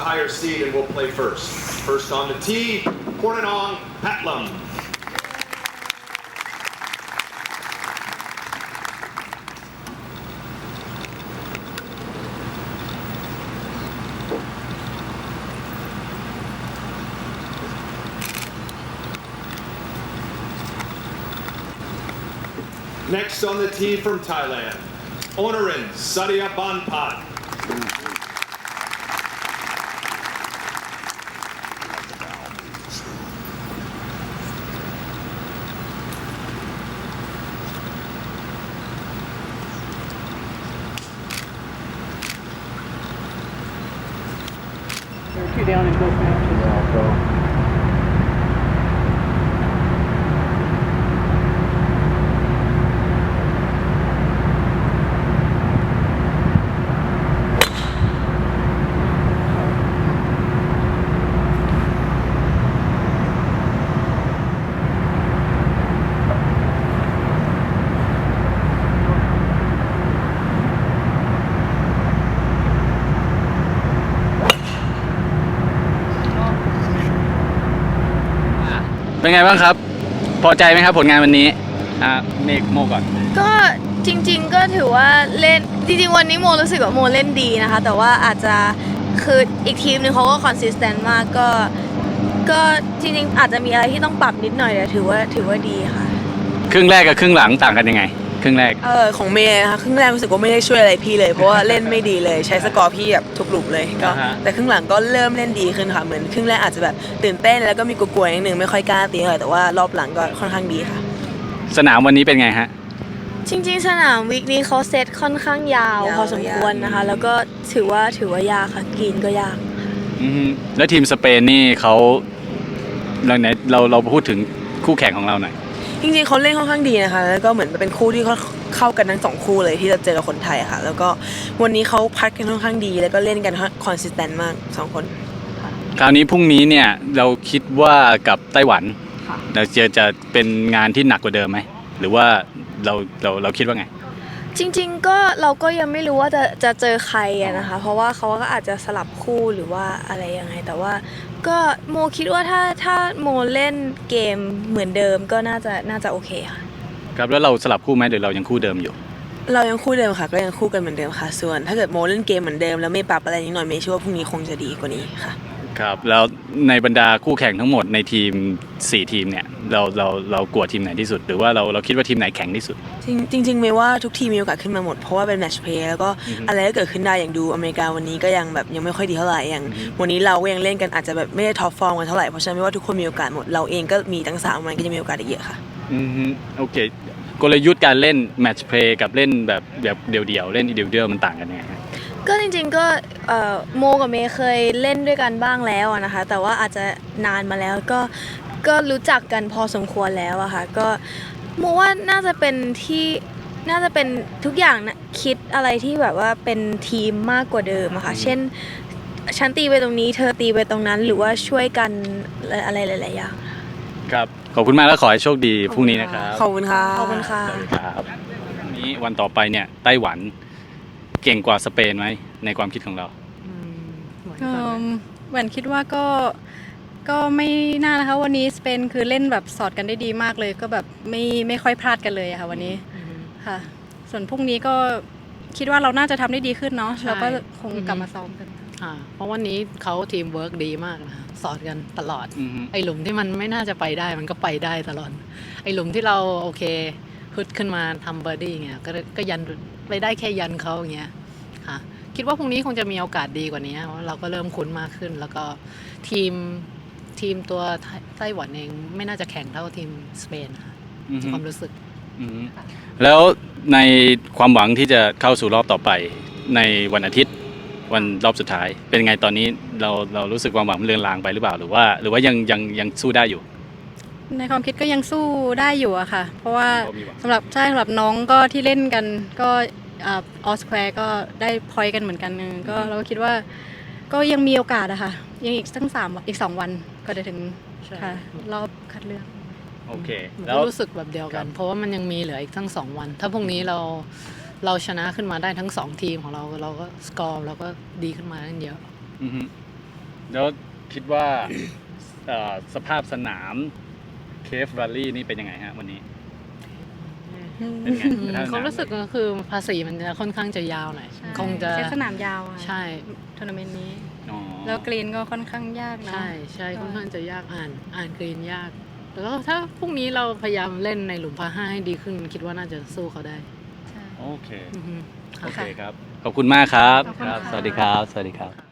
higher seed and will play first. First on the tee, Kornanong Patlum. Next on the tee from Thailand, Onarin you down in both matches. Yeah, so. เป็นไงบ้างครับ พอใจไหมครับผลงานวันนี้อ่าเมกโมก่อน ก็จริง ๆ ก็ถือว่าเล่นจริงๆวันนี้โมรู้สึกว่าโมเล่นดีนะคะ แต่ว่าอาจจะคืออีกทีมหนึงเขาก็คอนสิสแตนต์มากก็ ก็จริงๆอาจจะมีอะไรที่ต้องปรับนิดหน่อยแต่ถือว่าถือว่าดีค่ะ ครึ่งแรกกับครึ่งหลังต่างกันยังไง ครึ่งแรก เออของเมย์นะคะครึ่งแรกรู้สึกว่าไม่ได้ช่วยอะไรพี่เลย เพราะว่าเล่นไม่ดีเลยใช้สกอร์พี่แบบทุกหลุมเลยก็อ่าฮะ แต่ครึ่งหลังก็เริ่มเล่นดีขึ้นค่ะเหมือนครึ่งแรกอาจจะแบบตื่นเต้นแล้วก็มีกลัวๆนิดนึงไม่ค่อยกล้าตีเท่าไหร่แต่ว่ารอบหลังก็ค่อนข้างดีค่ะ สนามวันนี้เป็นไงฮะ จริงๆ สนามวิกนี้เขาเซตค่อนข้างยาว ยาว พอสมควรนะคะ แล้วก็ถือว่าถือว่ายากค่ะกรีนก็ยาก อือฮึแล้วทีมสเปนนี่เขาเราไหนเราเราพูดถึงคู่แข่งของเราหน่อย จริงๆเขาเล่นค่อนข้างดีนะคะ แล้วก็เหมือนเป็นคู่ที่เขาเข้ากันทั้งสองคู่เลยที่จะเจอกับคนไทยอะค่ะ แล้วก็วันนี้เขาพัดกันค่อนข้างดี แล้วก็เล่นกันคอนสิสแตนต์มากสองคน คราวนี้พรุ่งนี้เนี่ยเราคิดว่ากับไต้หวันค่ะเราจะจะเป็นงานที่หนักกว่าเดิมไหมหรือว่าเราเราเราคิดว่าไง จริงๆก็เราก็ยังไม่รู้ว่าจะจะเจอใครอะนะคะ เพราะว่าเขาก็อาจจะสลับคู่หรือว่าอะไรยังไง แต่ว่าก็โมคิดว่าถ้าถ้าโมเล่นเกมเหมือนเดิมก็น่าจะน่าจะโอเคค่ะครับแล้วเราสลับคู่ไหมหรือเรายังคู่เดิมอยู่ เรายังคู่เดิมค่ะ ก็ยังคู่กันเหมือนเดิมค่ะ ส่วน ถ้าเกิดโมเล่นเกมเหมือนเดิมแล้วไม่ปรับอะไรนิดหน่อยเมย์เชื่อว่าพรุ่งนี้คงจะดีกว่านี้ค่ะ ครับแล้วในบรรดาคู่แข่งทั้งหมดในทีม 4 ทีมเนี่ยเราเราเรากลัวทีมไหนที่สุด หรือว่าเราเราคิดว่าทีมไหนแข็งที่สุด จริงจริงๆเมย์ว่าทุกทีมมีโอกาสขึ้นมาหมด เพราะว่าเป็นแมตช์เพลย์แล้วก็อือฮึอะไรก็เกิดขึ้นได้อย่างดูอเมริกาวันนี้ก็ยังแบบยังไม่ค่อยดีเท่าไหร่อย่าง วันนี้เราก็ยังเล่นกันอาจจะแบบไม่ได้ท็อปฟอร์มกันเท่าไหร่เพราะฉะนั้นไม่ว่าทุกคนมีโอกาสหมดเราเองก็มีทั้งสามวันก็จะมีโอกาสอีกเยอะค่ะอือฮึโอเค กลยุทธ์การเล่นแมตช์เพลย์กับเล่นแบบแบบเดี่ยวๆเล่นเดี่ยวๆมันต่างกันยังไงฮะ ก็จริงๆก็เอ่อโมกับเมย์เคยเล่นด้วยกันบ้างแล้วอะนะคะ แต่ว่าอาจจะนานมาแล้วก็ก็รู้จักกันพอสมควรแล้วอะค่ะก็โมว่าน่าจะเป็นที่น่าจะเป็นทุกอย่างนะคิดอะไรที่แบบว่าเป็นทีมมากกว่าเดิมอะค่ะเช่นฉันตีไปตรงนี้เธอตีไปตรงนั้นหรือว่าช่วยกันอะไรหลายๆอย่าง ครับ ขอบคุณมากแล้วขอให้โชคดีพรุ่งนี้นะครับขอบคุณค่ะขอบคุณค่ะ สวัสดีครับวันนี้วันต่อไปเนี่ยไต้หวัน เก่งกว่าสเปนไหมในความคิดของเราเอิ่มแหวนคิดว่าก็ก็ไม่น่านะคะวันนี้สเปนคือเล่นแบบสอดกันได้ดีมากเลย ก็แบบไม่ไม่ค่อยพลาดกันเลยอะค่ะวันนี้ค่ะ ส่วนพรุ่งนี้ก็คิดว่าเราน่าจะทำได้ดีขึ้นเนาะใช่เราก็คงอือฮึ กลับมาซ้อมกัน อ่าเพราะวันนี้เขาทีมเวิร์กดีมากนะสอนกันตลอด อือฮึไอ้หลุมที่มันไม่น่าจะไปได้มันก็ไปได้ตลอด ไอ้หลุมที่เราโอเคฮึดขึ้นมาทำเบอร์ดี้เงี้ยก็ก็ยัน ไปได้แค่ยันเขาอย่างเงี้ยค่ะ คิดว่าพรุ่งนี้คงจะมีโอกาสดีกว่านี้เพราะเราก็เริ่มคุ้นมากขึ้น แล้วก็ทีมทีมตัวไต้ไต้หวันเองไม่น่าจะแข่งเท่าทีมสเปนนะคะอือฮึความรู้สึกอือฮึแล้วในความหวังที่จะเข้าสู่รอบต่อไปในวันอาทิตย์วันรอบสุดท้าย เป็นไงตอนนี้เราเรารู้สึกความหวังมันเลือนลางไปหรือเปล่าหรือว่า หรือว่ายังยังยังสู้ได้อยู่ ในความคิดก็ยังสู้ได้อยู่อะค่ะ เพราะว่าก็มีหวังสำหรับใช่สำหรับน้องก็ที่เล่นกันก็ ออสแควร์ก็ได้พอยต์กันเหมือนกันเออก็เราก็คิดว่าก็ยังมีโอกาสอะค่ะยังอีกตั้งสามวันอีกสองวันก็จะถึงใช่ค่ะรอบคัดเลือกโอเคมันแล้ก็วรู้สึกแบบเดียวกันครับเพราะว่ามันยังมีเหลืออีกทั้งสองวัน ถ้าพรุ่งนี้เราเราชนะขึ้นมาได้ทั้งสองทีมของเราเราก็สกอร์เราก็ดีขึ้นมาตั้งเยอะอือฮึแล้วคิดว่าเอ่อสภาพสนามเคฟรัลลี่นี่เป็นยังไงฮะวันนี้ เป็นไงอืมสภาพสนความรู้สึกก็คือภาษีมันจะค่อนข้างจะยาวหน่อยใช่คงจะเซตสนามยาวอะใช่ทัวร์นาเมนต์นี้ อ๋อแล้วกรีนก็ค่อนข้างยากเนอะใช่ใช่ก็ค่อนข้างจะยากอ่านอ่านกรีนยากแต่ก็ถ้าพรุ่งนี้เราพยายามเล่นในหลุมพาห้าให้ดีขึ้น คิดว่าน่าจะสู้เขาได้ใช่โอเค อือฮึโอค่ะเคครับ ขอบคุณมากครับขอบคุณครับค่ะ สวัสดีครับ สวัสดีครับ